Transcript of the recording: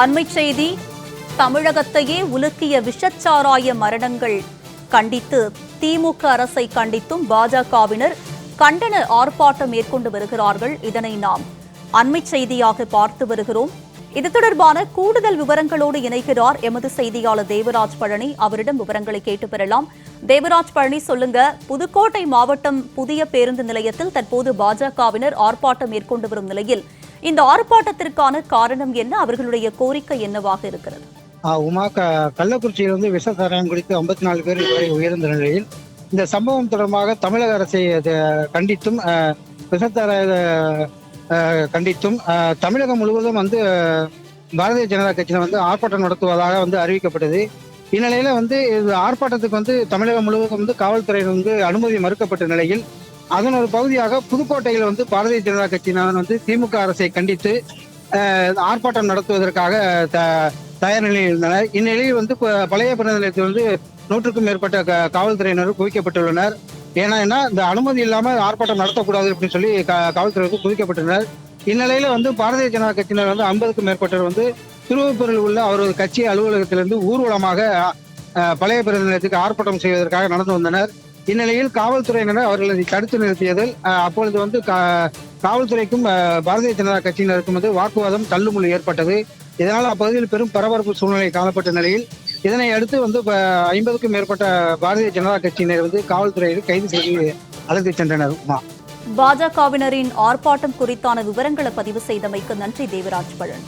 அண்மைச் செய்தி தமிழகத்தையே உலுக்கிய விஷச்சாராய மரணங்கள் கண்டித்து திமுக அரசை கண்டித்தும் பாஜகவினர் கண்டன ஆர்ப்பாட்டம் மேற்கொண்டு வருகிறார்கள். இதனை நாம் அண்மைச் செய்தியாக பார்த்து வருகிறோம். இது தொடர்பான கூடுதல் விவரங்களோடு இணைகிறார் எமது செய்தியாளர் தேவராஜ் பழனி. அவரிடம் விவரங்களை கேட்டு பெறலாம். தேவராஜ் பழனி சொல்லுங்க. புதுக்கோட்டை மாவட்டம் புதிய பேருந்து நிலையத்தில் தற்போது பாஜகவினர் ஆர்ப்பாட்டம் மேற்கொண்டு வரும் நிலையில் இந்த ஆர்ப்பாட்டத்திற்கான காரணம் என்ன? அவர்களுடைய கோரிக்கை என்னவாக இருக்கிறது? உமா க கள்ளக்குறிச்சியில் வந்து விஷ சாராயம் குறித்து ஐம்பத்தி நாலு பேர் இதுவரை உயர்ந்த நிலையில் இந்த சம்பவம் தொடர்பாக தமிழக அரசை கண்டித்தும் விசத்தாராய கண்டித்தும் தமிழகம் முழுவதும் வந்து பாரதிய ஜனதா கட்சியில் வந்து ஆர்ப்பாட்டம் நடத்துவதாக வந்து அறிவிக்கப்பட்டது. இந்நிலையில வந்து இது ஆர்ப்பாட்டத்துக்கு வந்து தமிழகம் முழுவதும் வந்து காவல்துறையினர் வந்து அனுமதி மறுக்கப்பட்ட நிலையில் அதன் ஒரு பகுதியாக புதுக்கோட்டையில் வந்து பாரதிய ஜனதா கட்சியினர் வந்து திமுக அரசை கண்டித்து ஆர்ப்பாட்டம் நடத்துவதற்காக த- தயார் நிலையில் இருந்தனர் இந்நிலையில் வந்து பழைய பிறந்த நிலையத்தில் வந்து நூற்றுக்கும் மேற்பட்ட காவல்துறையினர் குவிக்கப்பட்டுள்ளனர். ஏன்னா என்ன இந்த அனுமதி இல்லாம ஆர்ப்பாட்டம் நடத்தக்கூடாது அப்படின்னு சொல்லி க- காவல்துறை வந்து குவிக்கப்பட்டனர் இந்நிலையில வந்து பாரதிய ஜனதா கட்சியினர் வந்து ஐம்பதுக்கும் மேற்பட்டவர் வந்து திருவப்பூரில் உள்ள அவரது கட்சி அலுவலகத்திலிருந்து ஊர்வலமாக பழைய பிறந்த நிலையத்துக்கு ஆர்ப்பாட்டம் செய்வதற்காக நடந்து வந்தனர். இந்நிலையில் காவல்துறையினர் அவர்களை தடுத்து நிறுத்தியதில் அப்பொழுது வந்து காவல்துறைக்கும் பாரதிய ஜனதா கட்சியினருக்கும் வந்து வாக்குவாதம் தள்ளுமுள்ளு ஏற்பட்டது. இதனால் அப்பகுதியில் பெரும் பரபரப்பு சூழ்நிலை காணப்பட்ட நிலையில் இதனை அடுத்து வந்து ஐம்பதுக்கும் மேற்பட்ட பாரதிய ஜனதா கட்சியினர் வந்து காவல்துறையில் கைது செய்து அழைத்து சென்றனர் உமா. பாஜகவினரின் ஆர்ப்பாட்டம் குறித்தான விவரங்களை பதிவு செய்தமைக்கு நன்றி தேவராஜ் பழன்.